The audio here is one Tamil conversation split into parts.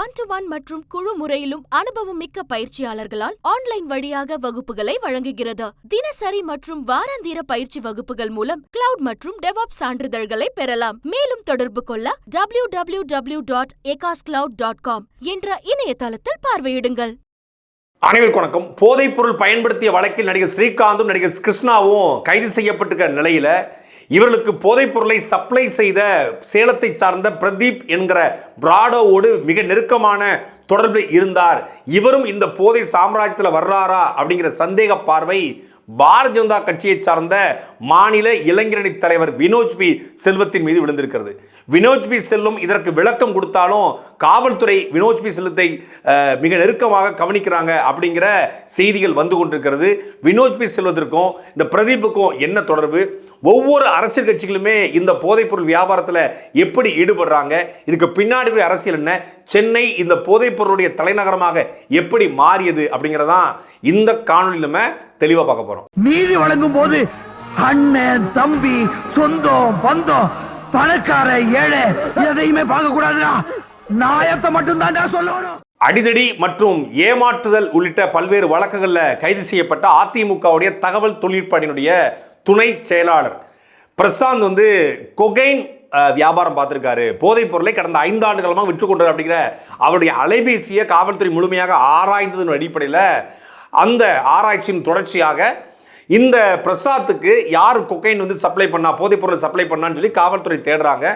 ஒன் டு ஒன் மற்றும் குழு முறையிலும் அனுபவம் மிக்க பயிற்சியாளர்களால் ஆன்லைன் வழியாக வகுப்புகளை வழங்குகிறது. தினசரி மற்றும் வாராந்திர பயிற்சி வகுப்புகள் மூலம் கிளவுட் மற்றும் டெவாப் சான்றிதழ்களை பெறலாம். மேலும் தொடர்பு கொள்ள W W W dot dot com என்ற இணையதளத்தில் பார்வையிடுங்கள். அனைவருக்கும் வணக்கம். போதைப் பொருள் பயன்படுத்திய வழக்கில் நடிகர் ஸ்ரீகாந்தும் நடிகர் கிருஷ்ணாவும் கைது செய்யப்பட்டிருக்க நிலையில இவர்களுக்கு போதைப் பொருளை சப்ளை செய்த சேலத்தை சார்ந்த பிரதீப் என்கிற பிராடோவோடு மிக நெருக்கமான தொடர்பில் இருந்தார். இவரும் இந்த போதை சாம்ராஜ்யத்தில் வர்றாரா அப்படிங்கிற சந்தேக பார்வை பாரதிய ஜனதா கட்சியை சார்ந்த மாநில இளைஞரணி தலைவர் வினோஜ் பி செல்வத்தின் மீது விழுந்திருக்கிறது. வினோஜ் பி செல்வம் இதற்கு விளக்கம் கொடுத்தாலும் காவல்துறை வினோஜ் பி செல்வத்தை மிக நெருக்கமாக கவனிக்கிறாங்க அப்படிங்கிற செய்திகள் வந்து கொண்டிருக்கிறது. வினோஜ் பி செல்வத்திற்கும் இந்த பிரதீப்புக்கும் என்ன தொடர்பு? ஒவ்வொரு அரசியல் கட்சிகளுமே இந்த போதைப்பொருள் வியாபாரத்தில் எப்படி ஈடுபடுறாங்க? இதுக்கு பின்னாடி அரசியல் என்ன? சென்னை இந்த போதைப்பொருளுடைய தலைநகரமாக எப்படி மாறியது அப்படிங்கிறதான் இந்த காணொலி நம்ம தெளிவாக பார்க்க போகிறோம் நீதி வழங்கும் போது அண்ணன் தம்பி சொந்தம் பந்தம் பணக்கார ஏழை எதையுமே பார்க்க கூடாதுடா நாயத்தை மட்டும் தான்டா சொல்லணும். அடிதடி மற்றும் ஏமாற்றுதல் உள்ளிட்ட பல்வேறு வழக்குகளில் கைது செய்யப்பட்ட அதிமுகவுடைய தகவல் தொழில்நுட்ப துணை செயலாளர். பிரசாந்த் வந்து கொகைன் வியாபாரம் பார்த்துருக்காரு. போதைப் பொருளை கடந்த ஐந்து ஆண்டுகளமாக விற்று கொண்டார் அப்படிங்கிற அவருடைய அலைபேசியை காவல்துறை முழுமையாக ஆராய்ந்ததன் அடிப்படையில் அந்த ஆராய்ச்சியின் தொடர்ச்சியாக இந்த பிரசாத்துக்கு யார் கொக்கைன் வந்து சப்ளை பண்ணா போதைப் பொருள் சப்ளை பண்ணான்னு சொல்லி காவல்துறை தேடுறாங்க.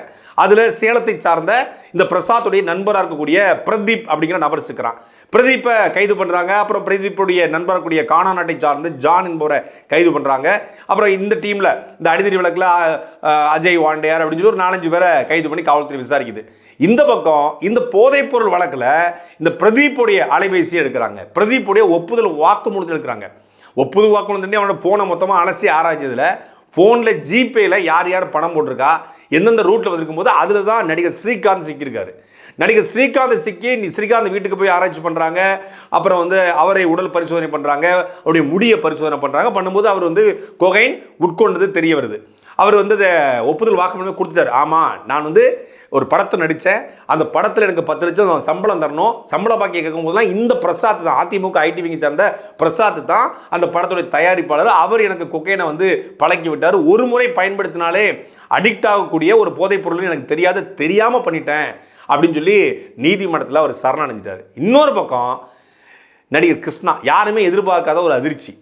அதில் சேலத்தை சார்ந்த இந்த பிரசாத்துடைய நண்பராக இருக்கக்கூடிய பிரதீப் அப்படிங்கிற நபர் சிக்கிறான் பிரதீப்பை கைது பண்ணுறாங்க அப்புறம் பிரதீப்புடைய நண்பராக கூடிய காணா நாட்டை சார்ந்து ஜான் என்பவரை கைது பண்ணுறாங்க அப்புறம் இந்த டீமில் இந்த அடிதடி வழக்கில் அஜய் வாண்டையார் அப்படின்னு சொல்லி ஒரு நாலஞ்சு பேரை கைது பண்ணி காவல்துறை விசாரிக்குது. இந்த பக்கம் இந்த போதைப்பொருள் வழக்கில் இந்த பிரதீப்புடைய அலைபேசி எடுக்கிறாங்க. பிரதீப்புடைய ஒப்புதல் வாக்குமூலத்தில் எடுக்கிறாங்க. ஒப்புது வாக்குமூலம் தண்ணி அவனோட ஃபோனை மொத்தமாக அலசி ஆராய்ஞ்சதில் ஃபோனில் ஜிபேயில் யார் யார் பணம் போட்டிருக்கா? எந்தெந்த ரூட்டில் வந்திருக்கும் போது அதில் தான் நடிகர் ஸ்ரீகாந்த் சிக்கியிருக்காரு. நடிகர் ஸ்ரீகாந்த் சிக்கி நீ ஸ்ரீகாந்த் வீட்டுக்கு போய் ஆராய்ச்சி பண்ணுறாங்க அப்புறம் வந்து அவரை உடல் பரிசோதனை பண்ணுறாங்க அவருடைய முடியை பரிசோதனை பண்ணுறாங்க பண்ணும்போது அவர் வந்து கொகைன் உட்கொண்டது தெரிய வருது. அவர் வந்து அதை ஒப்புதல் வாக்குமூலம் கொடுத்துட்டார். ஆமாம் நான் வந்து ஒரு படத்தை நடித்தேன். அந்த படத்தில் எனக்கு பத்து லட்சம் சம்பளம் தரணும். சம்பள போது கேட்கும்போதுலாம் இந்த பிரசாத் தான் அதிமுக ஐடிவிங்க சேர்ந்த பிரசாத் தான் அந்த படத்துடைய தயாரிப்பாளர். அவர் எனக்கு கொக்கைனை வந்து பழக்கி விட்டார். ஒரு முறை பயன்படுத்தினாலே அடிக்ட் ஆகக்கூடிய ஒரு போதைப் பொருள் எனக்கு தெரியாத தெரியாமல் பண்ணிட்டேன் அப்படின்னு சொல்லி நீதிமன்றத்தில் அவர் சரணடைஞ்சிட்டார். இன்னொரு பக்கம் நடிகர் கிருஷ்ணா யாருமே எதிர்பார்க்காத ஒரு அதிர்ச்சி.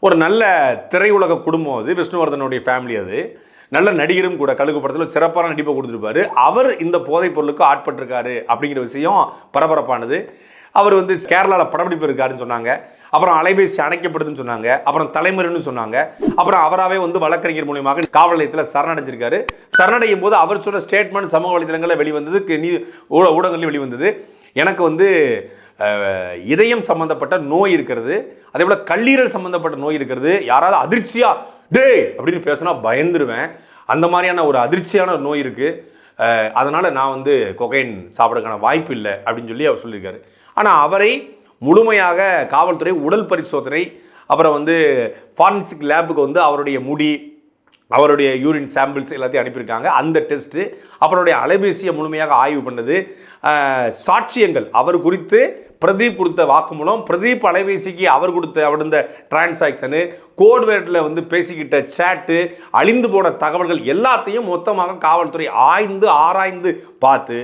ஒரு நல்ல திரையுலக குடும்பம் அது விஷ்ணுவர்தனுடைய ஃபேமிலி அது. நல்ல நடிகரும் கூட கழுகு படத்தில் சிறப்பான நடிப்பை கொடுத்துருப்பாரு. அவர் இந்த போதைப் பொருளுக்கு ஆட்பட்டிருக்காரு அப்படிங்கிற விஷயம் பரபரப்பானது. அவர் வந்து கேரளாவில் படப்பிடிப்பு இருக்காருன்னு சொன்னாங்க. அப்புறம் அலைபேசி அணைக்கப்படுதுன்னு சொன்னாங்க. அப்புறம் தலைமுறைன்னு சொன்னாங்க. அப்புறம் அவராகவே வந்து வழக்கறிஞர் மூலியமாக காவல் நிலையத்தில் சரணடைஞ்சிருக்காரு. சரணடையும் போது அவர் சொன்ன ஸ்டேட்மெண்ட் சமூக வலைதளங்களில் வெளிவந்ததுக்கு நீ ஊட- ஊடகங்களில் வெளிவந்தது. எனக்கு வந்து இதயம் சம்பந்தப்பட்ட நோய் இருக்கிறது. அதே போல் கல்லீரல் சம்பந்தப்பட்ட நோய் இருக்கிறது. யாராவது அதிர்ச்சியாக டேய் அப்படின்னு பேசினா பயந்துருவேன். அந்த மாதிரியான ஒரு அதிர்ச்சியான ஒரு நோய் இருக்குது அதனால் நான் வந்து கொகைன் சாப்பிட்றதுக்கான வாய்ப்பு இல்லை அப்படின்னு சொல்லி அவர் சொல்லியிருக்காரு. ஆனால் அவரை முழுமையாக காவல்துறை உடல் பரிசோதனை அப்புறம் வந்து ஃபாரன்சிக் லேபுக்கு வந்து அவருடைய முடி அவருடைய யூரின் சாம்பிள்ஸ் எல்லாத்தையும் அனுப்பியிருக்காங்க. அந்த டெஸ்ட்டு அவருடைய அலைபேசியை முழுமையாக ஆய்வு பண்ணது. சாட்சியங்கள் அவர் குறித்து பிரதீப் கொடுத்த வாக்குமூலம் பிரதீப் அலைபேசிக்கு அவர் கொடுத்த அவருந்த டிரான்சாக்ஷனு கோட்வேட்டில் வந்து பேசிக்கிட்ட சேட்டு அழிந்து போன தகவல்கள் எல்லாத்தையும் மொத்தமாக காவல்துறை ஆய்ந்து ஆராய்ந்து பார்த்து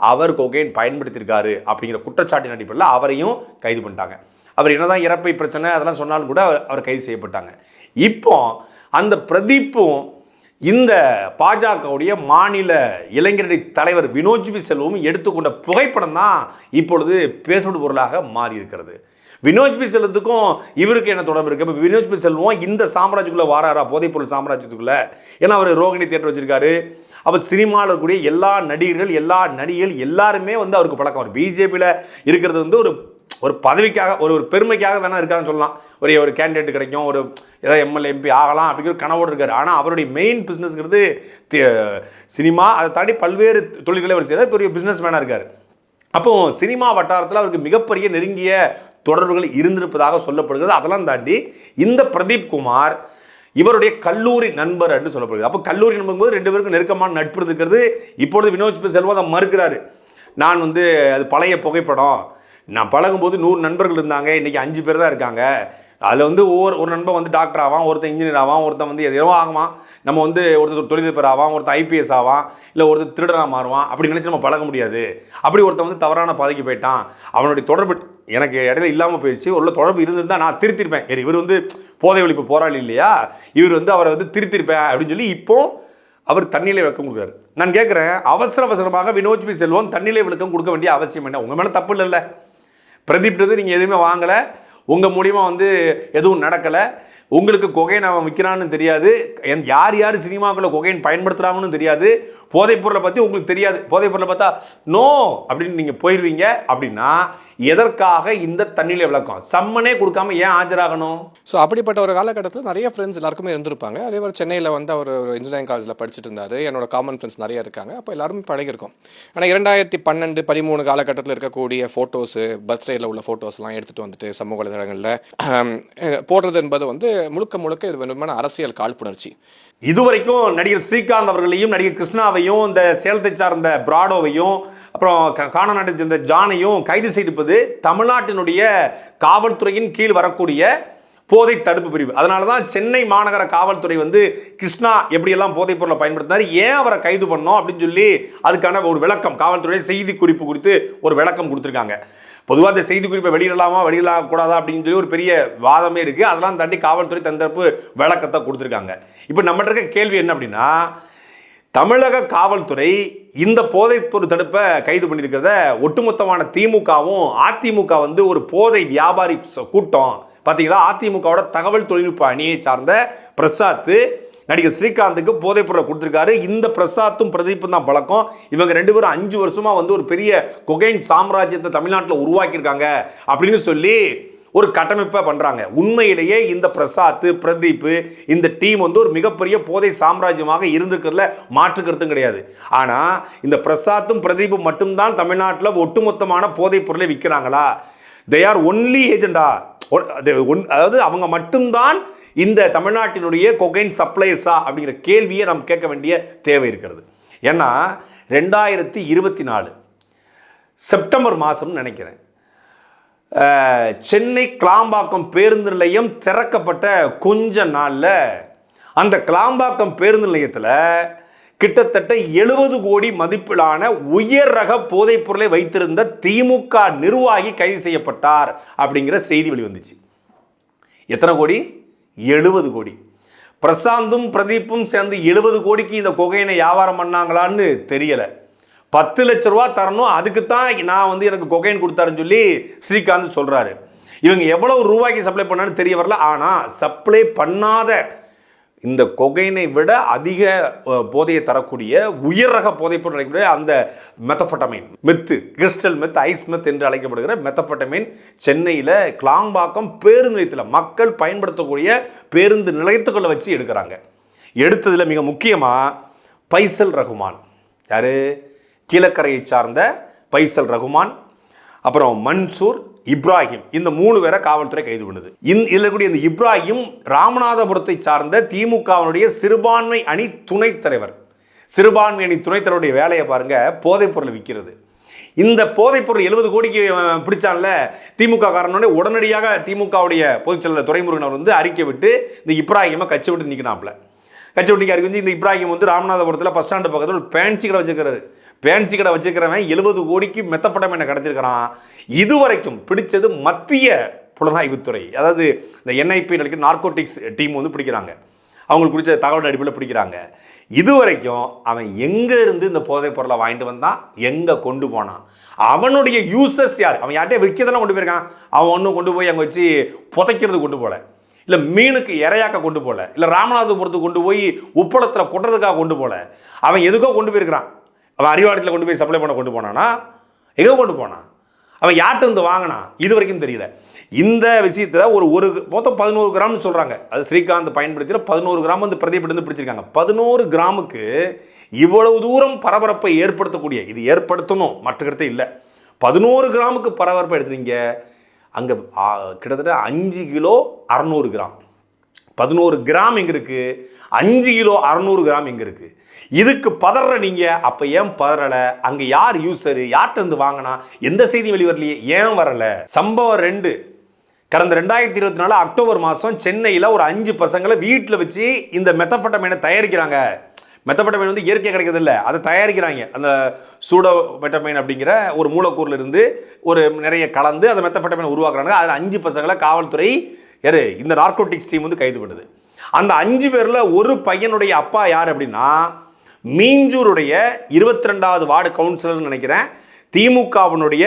அவர் கொகைன் பயன்படுத்தியிருக்காரு அப்படிங்கிற குற்றச்சாட்டின் அடிப்படையில் அவரையும் கைது பண்ணிட்டாங்க. அவர் என்னதான் இறப்பை பிரச்சனை அதெல்லாம் சொன்னாலும் கூட அவர் அவர் கைது செய்யப்பட்டாங்க. இப்போ அந்த பிரதீப்பும் இந்த பாஜகவுடைய மாநில இளைஞரணி தலைவர் வினோஜ் பி செல்வமும் எடுத்துக்கொண்ட புகைப்படம் தான் இப்பொழுது பேசும் பொருளாக மாறி இருக்கிறது வினோஜ் பி செல்வத்துக்கும் இவருக்கு என்ன தொடர்பு இருக்கு? இப்போ வினோஜ் பி செல்வம் இந்த சாம்ராஜ்யத்துக்குள்ள வாராரா? போதைப்பொருள் சாம்ராஜ்யத்துக்குள்ளே. ஏன்னா அவர் ரோகிணி தியேட்டர் வச்சிருக்காரு. அப்போ சினிமாவில் இருக்கக்கூடிய எல்லா நடிகர்கள் எல்லா நடிகைகள் எல்லாருமே வந்து அவருக்கு பழக்கம். அவர் பிஜேபியில் இருக்கிறது வந்து ஒரு ஒரு பதவிக்காக ஒரு ஒரு பெருமைக்காக வேணால் இருக்கான்னு சொல்லலாம். ஒரு ஒரு கேண்டிடேட் கிடைக்கும் ஒரு ஏதாவது எம்எல்ஏ எம்பி ஆகலாம் அப்படிங்கிற ஒரு கனவோடு இருக்கார். ஆனால் அவருடைய மெயின் பிஸ்னஸ்ங்கிறது சினிமா. அதை தாண்டி பல்வேறு தொழில்களை அவர் செய்தார். பெரிய பிஸ்னஸ் மேனாக இருக்கார். அப்போ சினிமா வட்டாரத்தில் அவருக்கு மிகப்பெரிய நெருங்கிய தொடர்புகள் இருந்திருப்பதாக சொல்லப்படுகிறது. அதெல்லாம் தாண்டி இந்த பிரதீப் குமார் இவருடைய கல்லூரி நண்பர் என்று சொல்லப்படுகிறது. அப்போ கல்லூரி நண்பர் போது ரெண்டு பேருக்கும் நெருக்கமான நட்பு இருக்கிறது இப்பொழுது வினோத் செல்வம் அதை மறுக்கிறாரு. நான் வந்து அது பழைய புகைப்படம். நான் பழகும்போது நூறு நண்பர்கள் இருந்தாங்க இன்றைக்கி அஞ்சு பேர் தான் இருக்காங்க. அதில் வந்து ஒவ்வொரு ஒரு நண்பன் வந்து டாக்டர் ஆவான் ஒருத்தன் இன்ஜினியர் ஆவான் ஒருத்தன் வந்து எதோ ஆகுவான். நம்ம வந்து ஒருத்தர் தொழிலதிபர் ஆவான் ஒருத்தர் ஐபிஎஸ் ஆவான் இல்லை ஒருத்தர் திருடராக மாறுவான் அப்படி நினச்சி நம்ம பழக முடியாது. அப்படி ஒருத்தன் வந்து தவறான பாதைக்கு போயிட்டான். அவனுடைய தொடர்பு எனக்கு இடையில இல்லாமல் போயிடுச்சு. ஒரு தொடர்பு இருந்திருந்தால் நான் திருத்திருப்பேன். சரி இவர் வந்து போதை ஒழிப்பு போராளி இல்லையா? இவர் வந்து அவரை வந்து திருத்திருப்பேன் அப்படின்னு சொல்லி இப்போ அவர் தண்ணியிலே விளக்கம் கொடுக்குறாரு. நான் கேட்குறேன் அவசர அவசரமாக வினோத் பி செல்வம் தண்ணியிலே விளக்கம் கொடுக்க வேண்டிய அவசியம் என்ன? உங்கள் மேலே தப்பு இல்லைல்ல. பிரதீப் வந்து நீங்கள் எதுவுமே வாங்கலை. உங்கள் மூலியமா வந்து எதுவும் நடக்கலை. உங்களுக்கு கொகைன் அவன் விற்கிறான்னு தெரியாது. என்- யார் யார் சினிமாக்குள்ள கொகைன் பயன்படுத்துகிறாங்கன்னு தெரியாது. போதைப்பொருளை பற்றி உங்களுக்கு தெரியாது. போதைப்பொருளை பார்த்தா நோ அப்படின்னு நீங்கள் போயிடுவீங்க அப்படின்னா எதற்காக இந்த தண்ணியிலே விளக்கம்? சம்மனே கொடுக்காம ஏன் ஆஜராகணும்? ஸோ அப்படிப்பட்ட ஒரு காலகட்டத்தில் நிறைய ஃப்ரெண்ட்ஸ் எல்லாருக்குமே இருந்திருப்பாங்க. அதே மாதிரி சென்னையில் வந்து அவர் ஒரு இன்ஜினியரிங் காலேஜில் படிச்சுட்டு இருந்தார். என்னோட காமன் ஃப்ரெண்ட்ஸ் நிறைய இருக்காங்க. அப்போ எல்லாருமே பழகிருக்கோம் ஆனால் இரண்டாயிரத்தி பன்னெண்டு பதிமூணு காலகட்டத்தில் இருக்கக்கூடிய ஃபோட்டோஸு பர்த்டேயில் உள்ள ஃபோட்டோஸ்லாம் எடுத்துகிட்டு வந்துட்டு சமூக வலைதளங்களில் போடுறது என்பது வந்து முழுக்க முழுக்க இது வேணுமான அரசியல் காழ்ப்புணர்ச்சி. இதுவரைக்கும் நடிகர் ஸ்ரீகாந்த் அவர்களையும் நடிகர் கிருஷ்ணாவையும் இந்த சேலத்தை சார்ந்த பிராடோவையும் அப்புறம் க- காண நாட்டை சேர்ந்த ஜானையும் கைது செய்திருப்பது தமிழ்நாட்டினுடைய காவல்துறையின் கீழ் வரக்கூடிய போதை தடுப்பு பிரிவு. அதனால தான் சென்னை மாநகர காவல்துறை வந்து கிருஷ்ணா எப்படியெல்லாம் போதைப் பொருளை பயன்படுத்தினார் ஏன் அவரை கைது பண்ணோம் அப்படின்னு சொல்லி அதுக்கான ஒரு விளக்கம் காவல்துறை செய்தி குறிப்பு குறித்து ஒரு விளக்கம் கொடுத்துருக்காங்க. பொதுவாக இந்த செய்தி குறிப்பை வெளியிடலாமா வெளியிடக்கூடாதா அப்படின்னு சொல்லி ஒரு பெரிய வாதமே இருக்குது அதெல்லாம் தாண்டி காவல்துறை தந்தரப்பு விளக்கத்தை கொடுத்துருக்காங்க. இப்போ நம்மகிட்ட இருக்க கேள்வி என்ன அப்படின்னா தமிழக காவல்துறை இந்த போதைப்பொருள் தடுப்பை கைது பண்ணியிருக்கிறத ஒட்டுமொத்தமான திமுகவும் அதிமுக வந்து ஒரு போதை வியாபாரி கூட்டம். பார்த்தீங்களா? அதிமுகவோட தகவல் தொழில்நுட்ப அணியை சார்ந்த பிரசாத் நடிகர் ஸ்ரீகாந்துக்கு போதைப்பொருளை கொடுத்துருக்காரு. இந்த பிரசாத்தும் பிரதீப்பும் தான் பழக்கம். இவங்க ரெண்டு பேரும் அஞ்சு வருஷமாக வந்து ஒரு பெரிய கொகைன் சாம்ராஜ்யத்தை தமிழ்நாட்டில் உருவாக்கியிருக்காங்க அப்படின்னு சொல்லி ஒரு கட்டமைப்பை பண்ணுறாங்க உண்மையிலேயே இந்த பிரசாத் பிரதீப் இந்த டீம் வந்து ஒரு மிகப்பெரிய போதை சாம்ராஜ்யமாக இருந்திருக்கிறதுல மாற்று கருத்தும் கிடையாது. ஆனால் இந்த பிரசாத்தும் பிரதீப்பும் மட்டும்தான் தமிழ்நாட்டில் ஒட்டுமொத்தமான போதைப் பொருளை விற்கிறாங்களா தே ஆர் ஒன்லி ஏஜெண்டா அதாவது அவங்க மட்டும்தான் இந்த தமிழ்நாட்டினுடைய கொகைன் சப்ளையர்ஸா அப்படிங்கிற கேள்வியை நாம் கேட்க வேண்டிய தேவை இருக்கிறது. ஏன்னா ரெண்டாயிரத்தி இருபத்தி நாலு செப்டம்பர் மாதம்னு நினைக்கிறேன். சென்னை கிளாம்பாக்கம் பேருந்து நிலையம் திறக்கப்பட்ட கொஞ்ச நாளில் அந்த கிளாம்பாக்கம் பேருந்து நிலையத்தில் கிட்டத்தட்ட எழுபது கோடி மதிப்பிலான உயர் ரக போதைப் பொருளை வைத்திருந்த திமுக நிர்வாகி கைது செய்யப்பட்டார் அப்படிங்கிற செய்தி வெளிவந்துச்சு எத்தனை கோடி? எழுபது கோடி. பிரசாந்தும் பிரதீப்பும் சேர்ந்து எழுபது கோடிக்கு இந்த கொகையினை வியாபாரம் பண்ணாங்களான்னு தெரியலை. பத்து லட்ச ரூபா தரணும். அதுக்கு தான் நான் வந்து எனக்கு கொகைன் கொடுத்தாருன்னு சொல்லி ஸ்ரீகாந்த் சொல்கிறாரு இவங்க எவ்வளவு ரூபாய்க்கு சப்ளை பண்ணான்னு தெரிய வரல. ஆனால் சப்ளை பண்ணாத இந்த கொகைனை விட அதிக போதையை தரக்கூடிய உயர் ரக போதைப் பொருள் அழைக்கக்கூடிய அந்த மெத்தஃபட்டமைன் மெத்து கிறிஸ்டல் மெத் ஐஸ் மெத் என்று அழைக்கப்படுகிற மெத்தஃபட்டமைன் சென்னையில் கிளாம்பாக்கம் பேருந்து நிலையத்தில் மக்கள் பயன்படுத்தக்கூடிய பேருந்து நிலையத்துக்குள்ள வச்சு எடுக்கிறாங்க. எடுத்ததில் மிக முக்கியமாக பைசல் ரகுமான். யாரு? கீழக்கரையை சார்ந்த பைசல் ரகுமான் அப்புறம் மன்சூர் இப்ராஹிம். இந்த மூணு பேரை காவல்துறை கைது பண்ணுது. இந் இதில் கூடிய இந்த இப்ராஹிம் ராமநாதபுரத்தை சார்ந்த திமுகவினுடைய சிறுபான்மை அணி துணைத் தலைவர். சிறுபான்மை அணி துணைத் தலைவருடைய வேலையை பாருங்க போதைப்பொருளை விற்கிறது. இந்த போதைப்பொருள் எழுபது கோடிக்கு பிடிச்சான்ல திமுக காரனோட உடனடியாக திமுகவுடைய பொதுச்செயலர் துரைமுருகன் அவர் வந்து அறிக்கை விட்டு இந்த இப்ராஹிமை கட்சி விட்டு நிற்கினாப்ல கட்சி விட்டு அறிக்கை வந்து இந்த இப்ராஹிம் வந்து ராமநாதபுரத்தில் பஸ் ஸ்டாண்டு பக்கத்தில் ஒரு பேன்சி கடை வச்சிருக்கிறாரு. பேன்சி கடை வச்சுருக்கிறவன் எழுபது கோடிக்கு மெத்தப்பட்டம் கிடச்சிருக்கிறான் இதுவரைக்கும் பிடிச்சது மத்திய புலனாய்வுத்துறை. அதாவது இந்த என்ஐபி நடக்கிற நார்கோட்டிக்ஸ் டீம் வந்து பிடிக்கிறாங்க. அவங்களுக்கு பிடிச்ச தகவல் அடிப்படையில் பிடிக்கிறாங்க. இதுவரைக்கும் அவன் எங்கே இருந்து இந்த போதைப் பொருளை வாங்கிட்டு வந்தான்? எங்கே கொண்டு போனான்? அவனுடைய யூசர்ஸ் யார்? அவன் யார்கிட்டயே விற்கிறதெல்லாம் கொண்டு போயிருக்கான். அவன் ஒன்றும் கொண்டு போய் அங்கே வச்சு புதைக்கிறது கொண்டு போகல இல்லை மீனுக்கு இறையாக்க கொண்டு போகல இல்லை ராமநாதபுரத்துக்கு கொண்டு போய் உப்பளத்தில் கொட்டுறதுக்காக கொண்டு போகல அவன் எதுக்கோ கொண்டு போயிருக்கிறான். அவன் அறிவாளத்தில் கொண்டு போய் சப்ளை பண்ண கொண்டு போனானா? எங்கே கொண்டு போனான். அவன் யார்கிட்ட இருந்து வாங்கினான்? இது வரைக்கும் தெரியல. இந்த விஷயத்தில் ஒரு ஒரு மொத்தம் பதினோரு கிராம்னு சொல்கிறாங்க அது ஸ்ரீகாந்த் பயன்படுத்தின பதினோரு கிராம் வந்து பிரதீப் பிடிச்சிருக்காங்க. பதினோரு கிராமுக்கு இவ்வளவு தூரம் பரபரப்பை ஏற்படுத்தக்கூடிய இது ஏற்படுத்தணும். மற்ற கருத்தை இல்லை. பதினோரு கிராமுக்கு பரபரப்பை எடுத்துறீங்க அங்கே கிட்டத்தட்ட அஞ்சு கிலோ அறநூறு கிராம். பதினோரு கிராம் எங்கே இருக்குது அஞ்சு கிலோ அறநூறு கிராம் எங்கே இருக்குது இதுக்கு பதற நீங்க அப்ப ஏன் பதறல? அங்க யார் யூசரு யார்கிட்ட இருந்து வாங்கினா? எந்த செய்தி வெளிவரலையே? ஏன் வரல? சம்பவம் ரெண்டு. கடந்த ரெண்டாயிரத்தி இருபத்தி நாலு அக்டோபர் மாதம் சென்னையில் ஒரு அஞ்சு பசங்களை வீட்டில் வச்சு இந்த மெத்தப்பட்டமைனை தயாரிக்கிறாங்க. மெத்தப்பட்டமைன் வந்து இயற்கை கிடைக்கிறது இல்லை அதை தயாரிக்கிறாங்க. அந்த சூடோ மெட்டமைன் அப்படிங்கிற ஒரு மூலக்கூறில் இருந்து ஒரு நிறைய கலந்து அந்த மெத்தப்பட்டமைனை உருவாக்குறாங்க. அதில் அஞ்சு பசங்களை காவல்துறை யாரு? இந்த நார்கோட்டிக்ஸ் டீம் வந்து கைது பண்ணுது. அந்த அஞ்சு பேரில் ஒரு பையனுடைய அப்பா யார் அப்படின்னா மீஞ்சூருடைய இருபத்தி ரெண்டாவது வார்டு கவுன்சிலர்னு நினைக்கிறேன். திமுகவினுடைய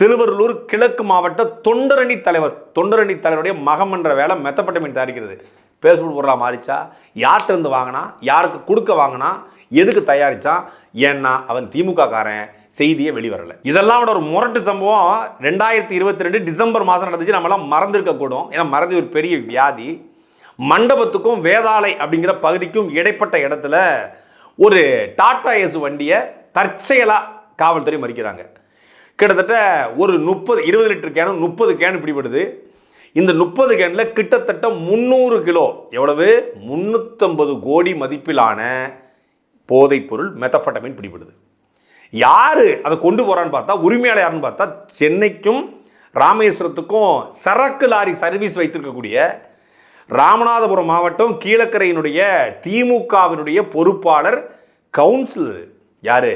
திருவள்ளூர் கிழக்கு மாவட்ட தொண்டரணி தலைவர் தொண்டரணி தலைவருடைய மகம் என்ற வேலை மெத்தப்பட்டமின் தயாரிக்கிறது. பேஸ்புக் பொருளாக மாறிச்சா? யார்கிட்ட இருந்து வாங்கினா? யாருக்கு கொடுக்க வாங்கினா? எதுக்கு தயாரிச்சான் ஏன்னா அவன் திமுக காரன் செய்தியே வெளிவரலை. இதெல்லாம் ஒரு முரட்டு சம்பவம் ரெண்டாயிரத்தி இருபத்தி ரெண்டு டிசம்பர் மாதம் நடந்துச்சு. நம்மளாம் மறந்துருக்கக்கூடும். ஏன்னா மறதி ஒரு பெரிய வியாதி. மண்டபத்துக்கும் வேதாளை அப்படிங்கிற பகுதிக்கும் இடைப்பட்ட இடத்துல ஒரு டாடா ஏஸ் வண்டியை தற்செயலாக காவல்துறை மறிக்கிறாங்க. கிட்டத்தட்ட ஒரு முப்பது இருபது லிட்டர் கேனு முப்பது கேன் பிடிபடுது. இந்த முப்பது கேனில் கிட்டத்தட்ட முந்நூறு கிலோ எவ்வளவு? முந்நூற்றம்பது கோடி மதிப்பிலான போதைப்பொருள் மெத்தஃபட்டமின் பிடிபடுது. யார் அதை கொண்டு போகிறான்னு பார்த்தா உரிமையாளர் யாருன்னு பார்த்தா சென்னைக்கும் ராமேஸ்வரத்துக்கும் சரக்கு லாரி சர்வீஸ் வைத்திருக்கக்கூடிய ராமநாதபுரம் மாவட்டம் கீழக்கரையினுடைய திமுகவினுடைய பொறுப்பாளர் கவுன்சிலர். யார்?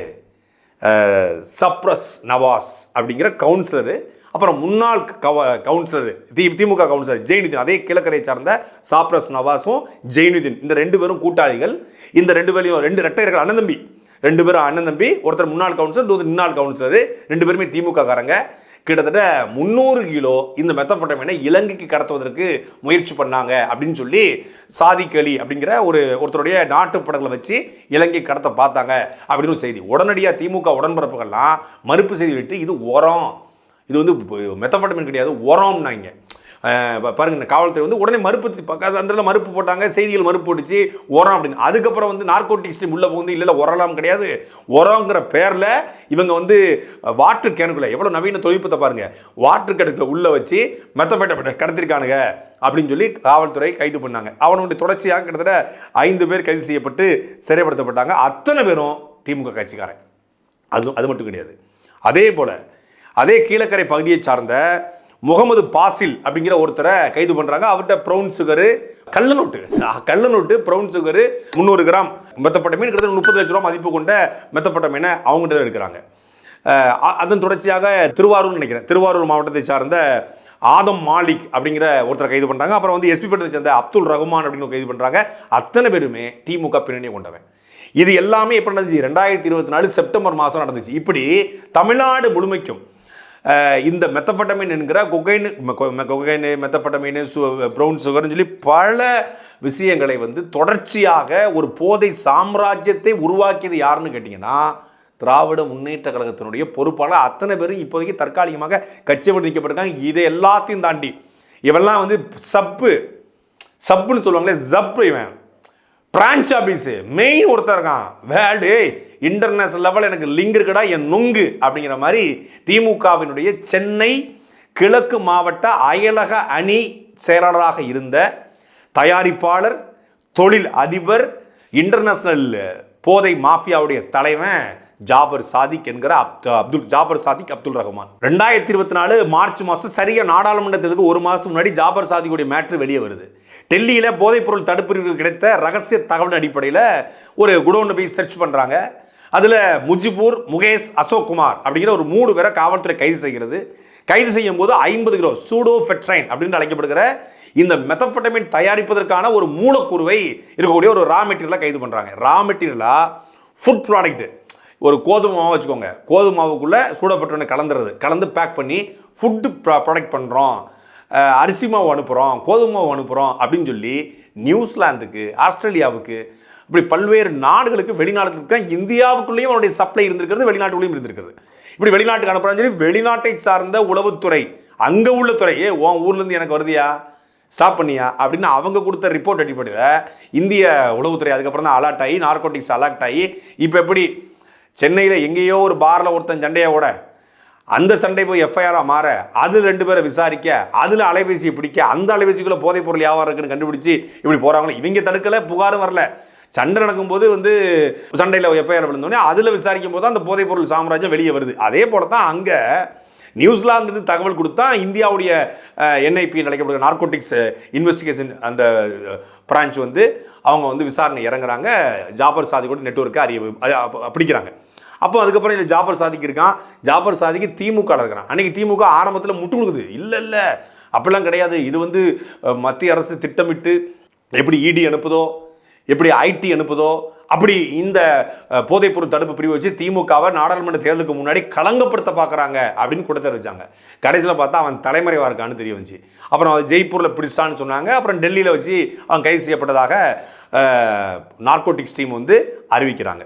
சப்ரஸ் நவாஸ் அப்படிங்கிற கவுன்சிலரு. அப்புறம் முன்னாள் கவ கவுன்சிலர் தி திமுக கவுன்சிலர் ஜெயினுதீன் அதே கிழக்கரை சார்ந்த சாப்ரஸ் நவாஸும் ஜெயினுதீன் இந்த ரெண்டு பேரும் கூட்டாளிகள். இந்த ரெண்டு பேரையும் ரெண்டு ரெட்டையர்கள் அண்ணன் தம்பி. ரெண்டு பேரும் அண்ணன் தம்பி ஒருத்தர் முன்னாள் கவுன்சிலர் இன்னொரு முன்னாள் கவுன்சிலர். ரெண்டு பேருமே திமுக காரங்க கிட்டத்தட்ட முந்நூறு கிலோ இந்த மெத்தப்பட்டமைனை இலங்கைக்கு கடத்துவதற்கு முயற்சி பண்ணாங்க அப்படின்னு சொல்லி சாதிக்களி அப்படிங்கிற ஒரு ஒருத்தருடைய நாட்டு படங்களை வச்சு இலங்கை கடத்த பார்த்தாங்க அப்படின்னு செய்தி. உடனடியாக திமுக உடன்பரப்புகள்லாம் மறுப்பு செய்தி விட்டு இது உரம். இது வந்து மெத்தப்பட்டமின் கிடையாது உரம்னாங்க. பாருங்கள் பாருங்க இந்த காவல்துறை வந்து உடனே மறுப்பு அந்த இடத்துல மறுப்பு போட்டாங்க செய்திகள் மறுப்பு போட்டுச்சு உரம் அப்படின்னு. அதுக்கப்புறம் வந்து நார்கோட்டிக்ஸ் உள்ளே போகுது இல்லை இல்லை உரலாம் கிடையாது. உரங்கிற பேரில் இவங்க வந்து வாட்டர் கேனுக்குள்ள எவ்வளோ நவீன தொழில்நுட்பத்தை பாருங்கள் வாட்டர் கிணத்துல உள்ளே வச்சு மெத்தப்பட்ட கடத்திருக்கானுங்க அப்படின்னு சொல்லி காவல்துறை கைது பண்ணாங்க. அவனுடைய தொடர்ச்சியாக கிட்டத்தட்ட ஐந்து பேர் கைது செய்யப்பட்டு சிறைப்படுத்தப்பட்டாங்க. அத்தனை பேரும் திமுக கட்சிக்காரன். அது அது மட்டும் கிடையாது. அதே போல் அதே கீழக்கரை பகுதியை சார்ந்த முகமது பாசில் அப்படிங்கிற ஒருத்தரை கைது பண்ணுறாங்க அவர்கிட்ட ப்ரௌன் சுகரு கள்ள நோட்டு. கள்ள நோட்டு ப்ரௌன் சுகரு முந்நூறு கிராம். மெத்தப்பட்ட மீன் கிட்டத்தட்ட முப்பது லட்ச ரூபா மதிப்பு கொண்ட மெத்தப்பட்ட மீனை அவங்ககிட்ட எடுக்கிறாங்க. அதன் தொடர்ச்சியாக திருவாரூர் நினைக்கிறேன். திருவாரூர் மாவட்டத்தை சார்ந்த ஆதம் மாலிக் அப்படிங்கிற ஒருத்தரை கைது பண்ணுறாங்க அப்புறம் வந்து எஸ்பி பட்டத்தை சேர்ந்த அப்துல் ரகுமான் அப்படின்னு கைது பண்ணுறாங்க அத்தனை பேருமே திமுக பின்னணியை கொண்டவன். இது எல்லாமே எப்போ நடந்துச்சு? ரெண்டாயிரத்தி இருபத்தி நாலு செப்டம்பர் மாதம் நடந்துச்சு. இப்படி தமிழ்நாடு முழுமைக்கும் இந்த மெத்தப்பட்டமின் என்கிற கொகைன் கொகைனு மெத்தப்பட்டமின் சு ப்ரௌன் சுகர்னு சொல்லி பல விஷயங்களை வந்து தொடர்ச்சியாக ஒரு போதை சாம்ராஜ்யத்தை உருவாக்கியது யாருன்னு கேட்டிங்கன்னா திராவிட முன்னேற்ற கழகத்தினுடைய பொறுப்பாளர் அத்தனை பேரும் இப்போதைக்கு தற்காலிகமாக கட்சி விட்டு இதை எல்லாத்தையும் தாண்டி இவெல்லாம் வந்து சப்பு சப்புன்னு சொல்லுவாங்களே ஜப்பு இவன். பிரான்ச் ஆஃபீஸு மெயின் ஒருத்தர் இருக்கான். வேல்டு இன்டர்நேஷனல் லெவல் எனக்கு லிங்க் இருக்குடா என் நொங்கு அப்படிங்கிற மாதிரி திமுகவினுடைய சென்னை கிழக்கு மாவட்ட அயலக அணி செயலாளராக இருந்த தயாரிப்பாளர் தொழில் அதிபர் இன்டர்நேஷனல் போதை மாஃபியாவுடைய தலைவன் ஜாபர் சாதிக் என்கிற அப் அப்துல் ஜாபர் சாதிக் அப்துல் ரஹ்மான். ரெண்டாயிரத்தி இருபத்தி நாலு மார்ச் மாதம் சரியாக நாடாளுமன்றத்துக்கு ஒரு மாதம் முன்னாடி ஜாபர் சாதிக்குடைய மேட்ரு வெளியே வருது. டெல்லியில் போதைப்பொருள் தடுப்பு கிடைத்த ரகசிய தகவல் அடிப்படையில் ஒரு குடோன்னு போய் சர்ச் பண்ணுறாங்க அதில் முஜிபூர் முகேஷ் அசோக் குமார் அப்படிங்கிற ஒரு மூணு பேரை காவல்துறை கைது செய்கிறது. கைது செய்யும் போது ஐம்பது கிலோ சூடோஃபெட்ரைன் அப்படின்னு அழைக்கப்படுகிற இந்த மெத்தஃபெட்டமின் தயாரிப்பதற்கான ஒரு மூலக்கூறுவை இருக்கக்கூடிய ஒரு ரா மெட்டீரியலாக கைது பண்ணுறாங்க ரா மெட்டீரியலாக ஃபுட் ப்ராடக்ட்டு ஒரு கோதுமை மாவு வச்சுக்கோங்க. கோதுமை மாவுக்குள்ளே சூடப்பட்டோன்னு கலந்துறது. கலந்து பேக் பண்ணி ஃபுட்டு ப்ரா ப்ராடக்ட் பண்ணுறோம் அரிசி மாவு அனுப்புகிறோம் கோதுமை மாவு அனுப்புகிறோம் அப்படின்னு சொல்லி நியூசிலாந்துக்கு ஆஸ்திரேலியாவுக்கு இப்படி பல்வேறு நாடுகளுக்கு வெளிநாடுகளுக்கு இந்தியாவுக்குள்ளேயும் அவருடைய சப்ளை இருந்திருக்கிறது வெளிநாட்டுக்குள்ளேயும் இருந்திருக்கிறது. இப்படி வெளிநாட்டுக்கு அனுப்புறாங்க சொல்லி வெளிநாட்டை சார்ந்த உளவுத்துறை அங்கே உள்ள துறை ஏ உன் ஊர்லேருந்து எனக்கு வருதியா? ஸ்டாப் பண்ணியா? அப்படின்னு அவங்க கொடுத்த ரிப்போர்ட் அடிப்படையில் இந்திய உளவுத்துறை அதுக்கப்புறம் தான் அலர்ட் ஆகி நார்கோட்டிக்ஸ் அலர்ட் ஆகி இப்போ எப்படி சென்னையில் எங்கேயோ ஒரு பாரில் ஒருத்தன் சண்டையை ஓட அந்த சண்டை போய் எஃப்ஐஆராக மாற அது ரெண்டு பேரை விசாரிக்க அதில் அலைபேசியை பிடிக்க அந்த அலைபேசிக்குள்ளே போதைப் பொருள் வியாபாரம் இருக்குன்னு கண்டுபிடிச்சி இப்படி போகிறாங்களே இவங்க தடுக்கலை புகாரும் வரல. சண்டை நடக்கும்போது வந்து சண்டையில் எஃப்ஐஆர் விழுந்தோடனே அதில் விசாரிக்கும் போது அந்த போதைப்பொருள் சாம்ராஜ்யம் வெளியே வருது. அதே போல தான் அங்கே நியூசிலாந்து தகவல் கொடுத்தா இந்தியாவுடைய என்ஐபி அழைக்கப்படுகிற நார்கோட்டிக்ஸ் இன்வெஸ்டிகேஷன் அந்த பிரான்ச் வந்து அவங்க வந்து விசாரணை இறங்குறாங்க. ஜாபர் சாதி கூட நெட்ஒர்க்கை அறிய பிடிக்கிறாங்க. அப்போ அதுக்கப்புறம் இல்லை ஜாபர் சாதிக்கு இருக்கான். ஜாபர் சாதிக்கு திமுக இருக்கிறான். அன்றைக்கி திமுக ஆரம்பத்தில் முட்டு கொடுக்குது. இல்லை இல்லை அப்படிலாம் கிடையாது. இது வந்து மத்திய அரசு திட்டமிட்டு எப்படி இடி அனுப்புதோ எப்படி ஐடி அனுப்புதோ அப்படி இந்த போதைப்பொருள் தடுப்பு பிரிவு வச்சு திமுகவை நாடாளுமன்ற தேர்தலுக்கு முன்னாடி களங்கப்படுத்த பார்க்குறாங்க அப்படின்னு கூட தெரிவிச்சாங்க. கடைசியில் பார்த்தா அவன் தலைமறைவாக இருக்கான்னு தெரிய வந்துச்சு. அப்புறம் அவன் ஜெய்ப்பூரில் பிடிச்சான்னு சொன்னாங்க. அப்புறம் டெல்லியில் வச்சு அவன் கைது செய்யப்பட்டதாக நார்கோட்டிக்ஸ் டீம் வந்து அறிவிக்கிறாங்க.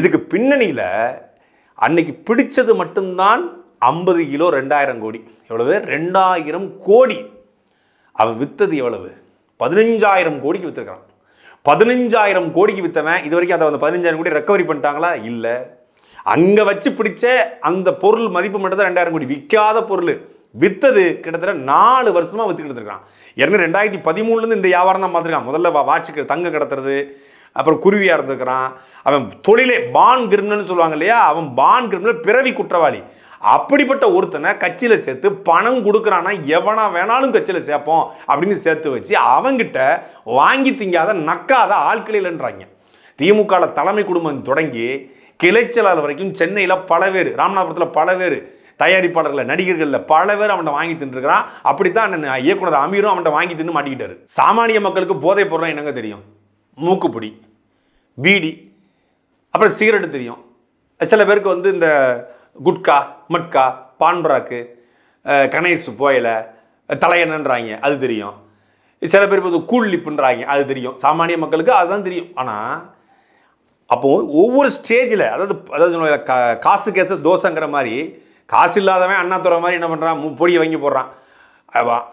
இதுக்கு பின்னணியில் அன்னைக்கு பிடிச்சது மட்டும்தான் ஐம்பது கிலோ ரெண்டாயிரம் கோடி. எவ்வளவு? ரெண்டாயிரம் கோடி. அவன் விற்றது எவ்வளவு? பதினஞ்சாயிரம் கோடிக்கு விற்றுருக்கிறான் பதினஞ்சாயிரம் கோடிக்கு விற்றவன் இது வரைக்கும் அதை அந்த பதினஞ்சாயிரம் கோடி ரெக்கவரி பண்ணிட்டாங்களா? இல்லை. அங்கே வச்சு பிடிச்ச அந்த பொருள் மதிப்பு மட்டும் தான் ரெண்டாயிரம் கோடி. விற்காத பொருள். விற்றது கிட்டத்தட்ட நாலு வருஷமாக விற்றுக்கிட்டு இருக்கான். ஏற்கனவே ரெண்டாயிரத்தி பதிமூணுலேருந்து இந்த வியாபாரம் தான் பார்த்துருக்கான். முதல்ல வா- வாட்சுக்கு தங்க கடத்துறது அப்புறம் குருவியாக இருந்திருக்கிறான். அவன் தொழிலே பான் கிரிமினல்னு சொல்லுவாங்க இல்லையா? அவன் பான் கிரிமினல் பிறவி குற்றவாளி. அப்படிப்பட்ட ஒருத்தனை கட்சியில் சேர்த்து பணம் கொடுக்குறான்னா எவனா வேணாலும் கட்சியில் சேர்ப்போம் அப்படின்னு சேர்த்து வச்சு அவங்கிட்ட வாங்கி திங்காத நக்காத ஆட்களில்ன்றாங்க திமுக தலைமை குடும்பம் தொடங்கி கிளைச்சலாளர் வரைக்கும் சென்னையில் பல பேர் ராமநாதபுரத்தில் பல பேர் தயாரிப்பாளர்களில் நடிகர்களில் பல பேர் அவன்கிட்ட வாங்கி தின்றுக்கிறான் அப்படித்தான் இயக்குனர் அமீரும் அவன்கிட்ட வாங்கி தின்னு மாட்டிக்கிட்டாரு. சாமானிய மக்களுக்கு போதை பொருள் என்னங்க தெரியும்? மூக்குப்பிடி பீடி அப்புறம் சிகரெட்டு தெரியும். சில பேருக்கு வந்து இந்த குட்கா மட்கா பான்பராக்கு கணேஷ் போயில தலையணன்றாங்க அது தெரியும். சில பேர் வந்து கூல் லிப்புன்றாங்க அது தெரியும். சாமானிய மக்களுக்கு அதுதான் தெரியும். ஆனால் அப்போது ஒவ்வொரு ஸ்டேஜில் அதாவது அதாவது கா- காசுக்கு ஏற்ற தோசைங்கிற மாதிரி காசு இல்லாதவன் அண்ணாத்துறை மாதிரி என்ன பண்ணுறான் பொடியை வாங்கி போடுறான்.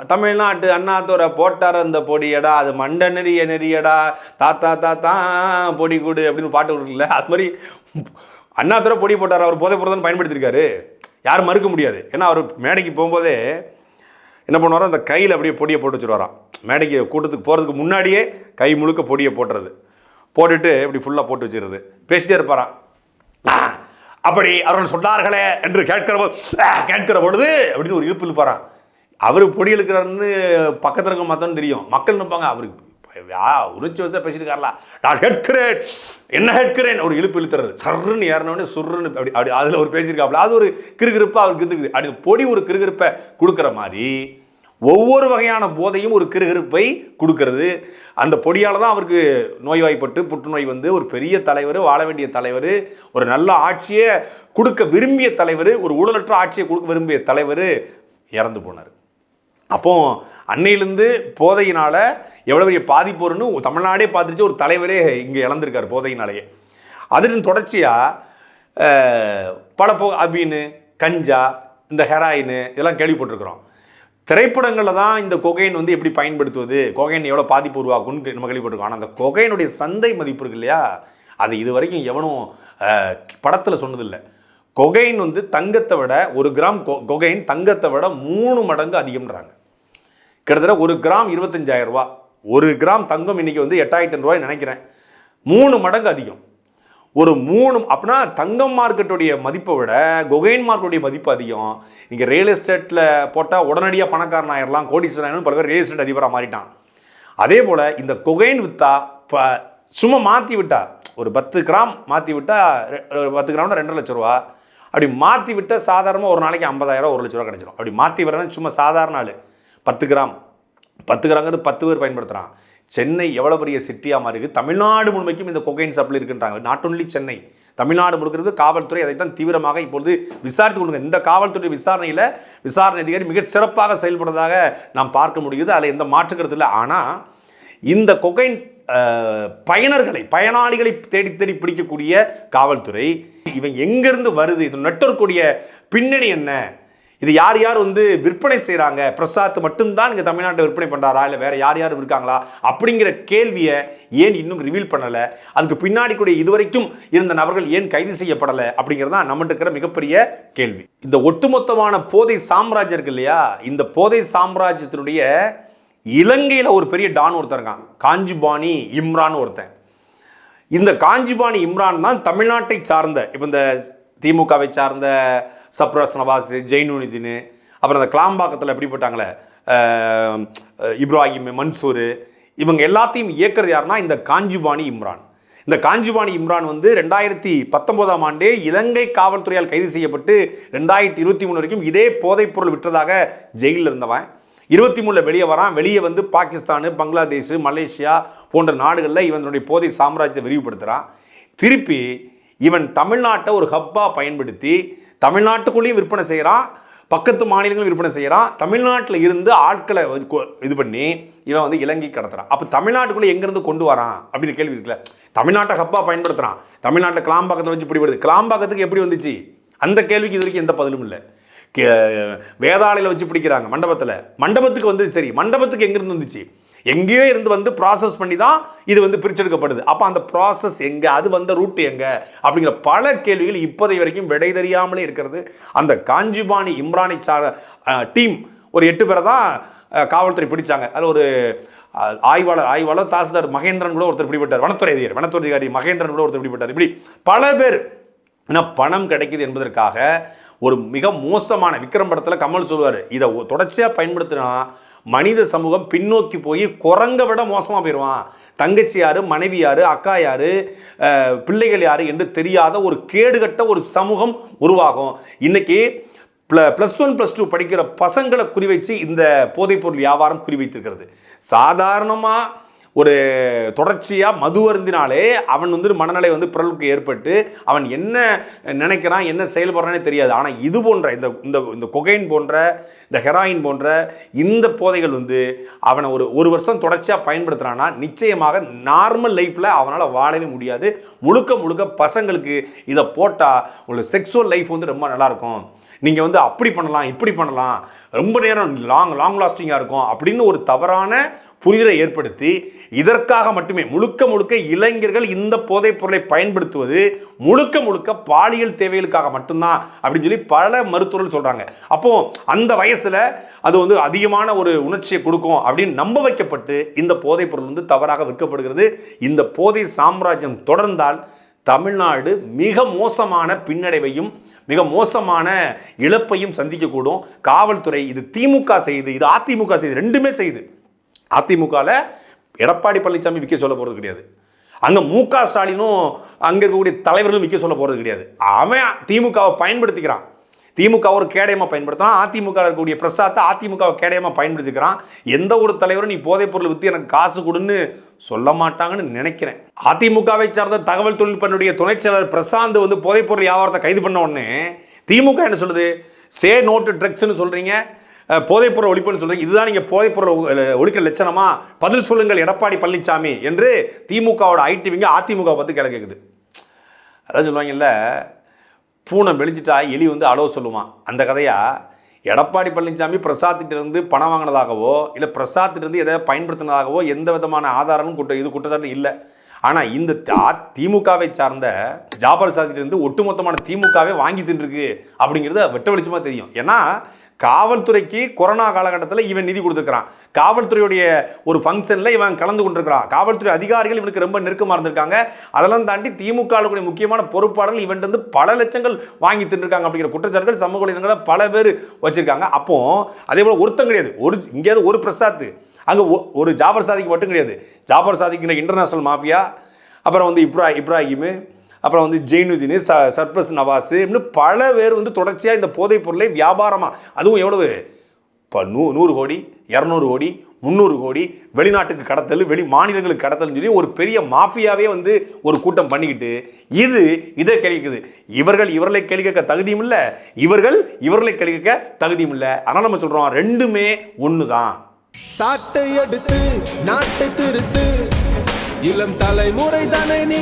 தமிழ்நாட்டு அண்ணாத்துறை போட்டார் அந்த பொடியடா அது மண்ட நெறிய நெறியடா தாத்தா தாத்தா பொடி கூடு அப்படின்னு பாட்டு கொடுக்கல அது மாதிரி அண்ணாத்துறை பொடி போட்டார் அவர் போதை பொருள் பயன்படுத்தியிருக்காரு. யாரும் மறுக்க முடியாது. ஏன்னா அவர் மேடைக்கு போகும்போதே என்ன பண்ணுவாரோ அந்த கையில் அப்படியே பொடியை போட்டு வச்சுருவாராம். மேடைக்கு கூட்டத்துக்கு போகிறதுக்கு முன்னாடியே கை முழுக்க பொடியை போட்டுறது. போட்டுட்டு இப்படி ஃபுல்லாக போட்டு வச்சுருது. பேசிட்டே இருப்பாராம். அப்படி அவர்கள் சொன்னார்களே என்று கேட்கிற கேட்கிற பொழுது அப்படின்னு ஒரு இழுப்பு இழுப்பாராம். அவர் பொடி இழுக்கிறாருன்னு பக்கத்தில் இருக்க மாத்தோன்னு தெரியும். மக்கள் நிற்பாங்க அவருக்கு உணர்ச்சி வசதியாக பேசியிருக்காரலா. நான் கேட்கிறேன். என்ன கேட்கிறேன்? ஒரு இழுப்பு இழுத்துறது. சர்ன்னு ஏறினோடனே சுர்ருன்னு அப்படி அப்படி அதில் ஒரு பேசியிருக்காப்புல. அது ஒரு கிறுகிறுப்பாக அவருக்கு இருந்துக்குது அப்படி பொடி ஒரு கிருகிருப்பை கொடுக்குற மாதிரி ஒவ்வொரு வகையான போதையும் ஒரு கிருகிருப்பை கொடுக்கறது. அந்த பொடியால் தான் அவருக்கு நோய்வாய்ப்பட்டு புற்றுநோய் வந்து ஒரு பெரிய தலைவர் வாழ வேண்டிய தலைவர் ஒரு நல்ல ஆட்சியை கொடுக்க விரும்பிய தலைவர் ஒரு ஊழலற்ற ஆட்சியை கொடுக்க விரும்பிய தலைவர் இறந்து போனார். அப்போ அன்னையிலேருந்து போதையினால் எவ்வளோ பெரிய பாதிப்பு வரும்னு தமிழ்நாடே பார்த்துருச்சு. ஒரு தலைவரே இங்கே இழந்திருக்கார் போதையினாலேயே. அதன் தொடர்ச்சியாக பல போ அபீனு கஞ்சா இந்த ஹெராயின் இதெல்லாம் கேள்விப்பட்டிருக்கிறோம். திரைப்படங்களில் தான் இந்த கொகைன் வந்து எப்படி பயன்படுத்துவது கொகைன் எவ்வளோ பாதிப்பு உருவாக்கும்னு நம்ம கேள்விப்பட்டிருக்கோம். ஆனால் அந்த கொகைனுடைய சந்தை மதிப்பு இருக்கு இல்லையா? அது இது வரைக்கும் எவனும் படத்தில் சொன்னதில்லை. கொகைன் வந்து தங்கத்தை விட ஒரு கிராம் கொ- கொகைன் தங்கத்தை விட மூணு மடங்கு அதிகம்ன்றாங்க. கிட்டத்தட்ட ஒரு கிராம் இருபத்தஞ்சாயிரம் ரூபா. ஒரு கிராம் தங்கம் இன்னைக்கு வந்து எட்டாயிரத்தி ரூபாய் நினைக்கிறேன். மூணு மடங்கு அதிகம். ஒரு மூணு அப்படின்னா தங்கம் மார்க்கெட்டுடைய மதிப்பை விட கொகைன் மார்க்கெட்டுடைய மதிப்பு அதிகம். நீங்கள் ரியல் எஸ்டேட்டில் போட்டால் உடனடியாக பணக்காரன் ஆயிரலாம் கோடீஸ்வரன் பல பேர் ரியல் எஸ்டேட் அதிபராக மாறிட்டான். அதே போல் இந்த கொகைன் விற்றா இப்போ சும்மா மாற்றி விட்டா ஒரு பத்து கிராம் மாற்றி விட்டா ஒரு பத்து கிராம்னா ரெண்டரை லட்ச ரூபா. அப்படி மாற்றி விட்டா சாதாரணமாக ஒரு நாளைக்கு ஐம்பதாயிரம் ஒரு லட்ச ரூபா கிடைச்சிரும். அப்படி மாற்றி வரணும் சும்மா சாதாரண ஆள். பத்து கிராம். பத்து கிராங்கிறது பத்து பேர் பயன்படுத்துகிறான் சென்னை எவ்வளோ பெரிய சிட்டியாக மாறி இருக்குது தமிழ்நாடு முழுமைக்கும் இந்த கொகைன் சப்ளை இருக்குன்றாங்க. நாட் ஒன்லி சென்னை தமிழ்நாடு முழுக்கிறது காவல்துறை அதைத்தான் தீவிரமாக இப்பொழுது விசாரித்து கொண்டு இந்த காவல்துறை விசாரணையில் விசாரணை அதிகாரி மிக சிறப்பாக செயல்படுறதாக நாம் பார்க்க முடியுது. அதில் எந்த மாற்றுக்கிறது இல்லை. ஆனால் இந்த கொகைன் பயனர்களை பயனாளிகளை தேடி தேடி பிடிக்கக்கூடிய காவல்துறை இவன் எங்கேருந்து வருது? இது நெட்வொர்க்குடைய பின்னணி என்ன? இது யார் யார் வந்து விற்பனை செய்கிறாங்க பிரசாத் மட்டும்தான் இங்கே தமிழ்நாட்டை விற்பனை பண்ணுறாரா இல்லை வேறு யார் யார் இருக்காங்களா? அப்படிங்கிற கேள்வியை ஏன் இன்னும் ரிவீல் பண்ணலை? அதுக்கு பின்னாடி கூட இதுவரைக்கும் இருந்த நபர்கள் ஏன் கைது செய்யப்படலை? அப்படிங்கிறது தான் நம்மகிட்ட இருக்கிற மிகப்பெரிய கேள்வி. இந்த ஒட்டுமொத்தமான போதை சாம்ராஜ்யம் இருக்கு இல்லையா? இந்த போதை சாம்ராஜ்யத்தினுடைய இலங்கையில் ஒரு பெரிய டான் ஒருத்தன் இருக்கான். காஞ்சிபாணி இம்ரான் ஒருத்தன். இந்த காஞ்சிபாணி இம்ரான் தான் தமிழ்நாட்டை சார்ந்த இப்போ இந்த திமுகவை சார்ந்த சப்ராஸ் நவாஸ் ஜெயினுனிதின் அப்புறம் அந்த கிளாம்பாக்கத்தில் எப்படி போட்டாங்களே இப்ராஹிம் மன்சூர் இவங்க எல்லாத்தையும் இயக்குறது யாருன்னா இந்த காஞ்சிபாணி இம்ரான். இந்த காஞ்சிபாணி இம்ரான் வந்து ரெண்டாயிரத்தி பத்தொன்பதாம் ஆண்டே இலங்கை காவல்துறையால் கைது செய்யப்பட்டு ரெண்டாயிரத்தி இருபத்தி மூணு வரைக்கும் இதே போதைப்பொருள் விற்றதாக ஜெயிலில் இருந்தவன். இருபத்தி மூணில் வெளியே வரான் வெளியே வந்து பாகிஸ்தான் பங்களாதேஷ் மலேசியா போன்ற நாடுகளில் இவனுடைய போதை சாம்ராஜ்யத்தை விரிவுபடுத்துகிறான் திருப்பி இவன் தமிழ்நாட்டை ஒரு ஹப்பாக பயன்படுத்தி தமிழ்நாட்டுக்குள்ளேயும் விற்பனை செய்கிறான் பக்கத்து மாநிலங்களும் விற்பனை செய்கிறான். தமிழ்நாட்டில் இருந்து ஆட்களை கொ- இது பண்ணி இவன் வந்து இலங்கை கடத்துறான். அப்போ தமிழ்நாட்டுக்குள்ளே எங்கேருந்து கொண்டு வரான்? அப்படின்னு கேள்வி இருக்குல்ல. தமிழ்நாட்டை ஹப்பாக பயன்படுத்துகிறான் தமிழ்நாட்டில் கிளாம்பாக்கத்தில் வச்சு இப்படி வருது கிளாம்பாக்கத்துக்கு எப்படி வந்துச்சு? அந்த கேள்விக்கு இது வரைக்கும் எந்த பதிலும் இல்லை. கே- வேதாளையில் வச்சு பிடிக்கிறாங்க மண்டபத்தில். மண்டபத்துக்கு வந்து சரி மண்டபத்துக்கு எங்கேருந்து வந்துச்சு? எங்கேயோ இருந்து வந்து ப்ராசஸ் பண்ணி தான் இது வந்து பிரிச்செடுக்கப்படுது. அப்போ அந்த ப்ராசஸ் எங்கே? அது வந்த ரூட் எங்கே? அப்படிங்கிற பல கேள்விகள் இப்போதை வரைக்கும் விடை தெரியாமலே இருக்கிறது. அந்த காஞ்சிபாணி இம்ரானி சார டீம் ஒரு எட்டு பேரை தான் காவல்துறை பிடிச்சாங்க. அதில் ஒரு ஆய்வாளர் ஆய்வாளர் தாசில்தார் மகேந்திரன் கூட ஒருத்தர் பிடிபட்டார். வனத்துறை அதிகாரி வனத்துறை அதிகாரி மகேந்திரன் கூட ஒருத்தர் பிடிபட்டார். இப்படி பல பேர். ஏன்னா பணம் கிடைக்குது என்பதற்காக ஒரு மிக மோசமான விக்ரம் படத்தில் கமல் சொல்லுவார். இதை தொடர்ச்சியாக பயன்படுத்தினா மனித சமூகம் பின்னோக்கி போய் குரங்க விட மோசமாக போயிடுவான் தங்கச்சி யார் மனைவி யார் அக்கா யார் பிள்ளைகள் யார் என்று தெரியாத ஒரு கேடுகட்ட ஒரு சமூகம் உருவாகும். இன்றைக்கி ப்ள ப்ளஸ் ஒன் ப்ளஸ் டூ படிக்கிற பசங்களை குறிவைச்சு இந்த போதைப்பொருள் வியாபாரம் குறிவைத்திருக்கிறது சாதாரணமாக ஒரு தொடர்ச்சியாக மது அருந்தினாலே அவன் வந்து மனநிலை வந்து பிறலுக்கு ஏற்பட்டு அவன் என்ன நினைக்கிறான் என்ன செயல்படுறானே தெரியாது. ஆனால் இது போன்ற இந்த இந்த இந்த கொகைன் போன்ற இந்த ஹெராயின் போன்ற இந்த போதைகள் வந்து அவனை ஒரு ஒரு வருஷம் தொடர்ச்சியாக பயன்படுத்துகிறான்னா நிச்சயமாக நார்மல் லைஃப்பில் அவனால் வாழவே முடியாது. முழுக்க முழுக்க பசங்களுக்கு இதை போட்டால் உங்களுக்கு செக்ஸுவல் லைஃப் வந்து ரொம்ப நல்லாயிருக்கும். நீங்கள் வந்து அப்படி பண்ணலாம் இப்படி பண்ணலாம் ரொம்ப நேரம் லாங் லாங் லாஸ்டிங்காக இருக்கும் அப்படின்னு ஒரு தவறான புரிதலை ஏற்படுத்தி இதற்காக மட்டுமே முழுக்க முழுக்க இளைஞர்கள் இந்த போதைப் பொருளை பயன்படுத்துவது முழுக்க முழுக்க பாலியல் தேவைகளுக்காக மட்டும்தான் அப்படின்னு சொல்லி பல மருத்துவர்கள் சொல்கிறாங்க அப்போ அந்த வயசில் அது வந்து அதிகமான ஒரு உணர்ச்சியை கொடுக்கும் அப்படின்னு நம்ப வைக்கப்பட்டு இந்த போதைப் பொருள் வந்து தவறாக விற்கப்படுகிறது. இந்த போதை சாம்ராஜ்யம் தொடர்ந்தால் தமிழ்நாடு மிக மோசமான பின்னடைவையும் மிக மோசமான இழப்பையும் சந்திக்கக்கூடும். காவல்துறை இது திமுக செய்து இது அதிமுக செய்து ரெண்டுமே செய்யுது அதிமுகவில் எடப்பாடி பழனிசாமி விற்க சொல்ல போகிறது கிடையாது. அங்கே மு க ஸ்டாலினும் அங்கே இருக்கக்கூடிய தலைவர்களும் விற்க சொல்ல போகிறது கிடையாது. அவன் திமுகவை பயன்படுத்திக்கிறான். திமுக ஒரு கேடயமாக பயன்படுத்தினா அதிமுக இருக்கக்கூடிய பிரசாத்தை அதிமுகவை கேடயமாக பயன்படுத்திக்கிறான். எந்த ஒரு தலைவரும் நீ போதைப் பொருள் விற்று எனக்கு காசு கொடுன்னு சொல்ல மாட்டாங்கன்னு நினைக்கிறேன். அதிமுகவை சார்ந்த தகவல் தொழில்நுட்பனுடைய துணை செயலர் பிரசாந்த் வந்து போதைப் பொருள் வியாபாரத்தை கைது பண்ண உடனே திமுக என்ன சொல்லுது? சே நோட்டு ட்ரக்ஸ்னு சொல்கிறீங்க போதைப்பொருள் ஒழிப்புன்னு சொல்றீங்க. இதுதான் நீங்க போதைப்பொருள் ஒழிக்கிற லட்சணமா? பதில் சொல்லுங்கள் எடப்பாடி பழனிசாமி என்று திமுகவோட ஐடி விங்க அதிமுக பார்த்து கேள்வி கேட்குது அதான் சொல்லுவாங்கல்ல பூனை வெளிச்சிட்டா எலி வந்து அளவு சொல்லுவான் அந்த கதையா? எடப்பாடி பழனிசாமி பிரசாத்திட்டிருந்து பணம் வாங்கினதாகவோ இல்லை பிரசாத்திட்டிருந்து எதை பயன்படுத்தினதாகவோ எந்த விதமான ஆதாரமும் குற்ற இது குற்றச்சாட்டு இல்லை. ஆனால் இந்த த- திமுகவை சார்ந்த ஜாபர் சாதிட்டிருந்து ஒட்டுமொத்தமான திமுகவே வாங்கி தின்றுருக்கு அப்படிங்கிறது வெட்ட வெளிச்சமாக தெரியும். ஏன்னா காவல்துறைக்கு கொரோனா காலகட்டத்தில் இவன் நிதி கொடுத்துருக்கிறான். காவல்துறையுடைய ஒரு ஃபங்க்ஷனில் இவன் கலந்து கொண்டிருக்கிறான். காவல்துறை அதிகாரிகள் இவனுக்கு ரொம்ப நெருக்கமாக இருந்திருக்காங்க. அதெல்லாம் தாண்டி திமுக கூடிய முக்கியமான பொறுப்பாளர்கள் இவன் வந்து பல லட்சங்கள் வாங்கி தின்னுருக்காங்க அப்படிங்கிற குற்றச்சாட்டுகள் சமூக வலைதளங்களில் பல பேர் வச்சிருக்காங்க. அப்போ அதே போல் ஒருத்தம் கிடையாது. ஒரு இங்கேயாவது ஒரு பிரசாத் அங்கே ஒரு ஜாபர் சாதிக்கு மட்டும் கிடையாது. ஜாபர் சாதிக்கிற இன்டர்நேஷனல் மாஃபியா அப்புறம் வந்து இப்ரா இப்ராஹிமு அப்புறம் வந்து ஜெயினுதீன் ச சர்பஸ் நவாஸ் இன்னும் பல பேர் வந்து தொடர்ச்சியாக இந்த போதைப் பொருளை வியாபாரமாக அதுவும் எவ்வளவு? இப்போ நூ நூறு கோடி இரநூறு கோடி முந்நூறு கோடி வெளிநாட்டுக்கு கடத்தல் வெளி மாநிலங்களுக்கு கடத்தல்னு சொல்லி ஒரு பெரிய மாஃபியாவே வந்து ஒரு கூட்டம் பண்ணிக்கிட்டு இது இதை கேட்குது இவர்கள் இவர்களை கேள்வி கேட்க தகுதியும் இல்லை இவர்கள் இவர்களை கேள்வி கேட்க தகுதியும் இல்லை. அதனால் நம்ம சொல்கிறோம் ரெண்டுமே ஒன்று தான் சாட்டை எடுத்து நாட்டை திருத்து இளம் தலைமுறை தானே நீ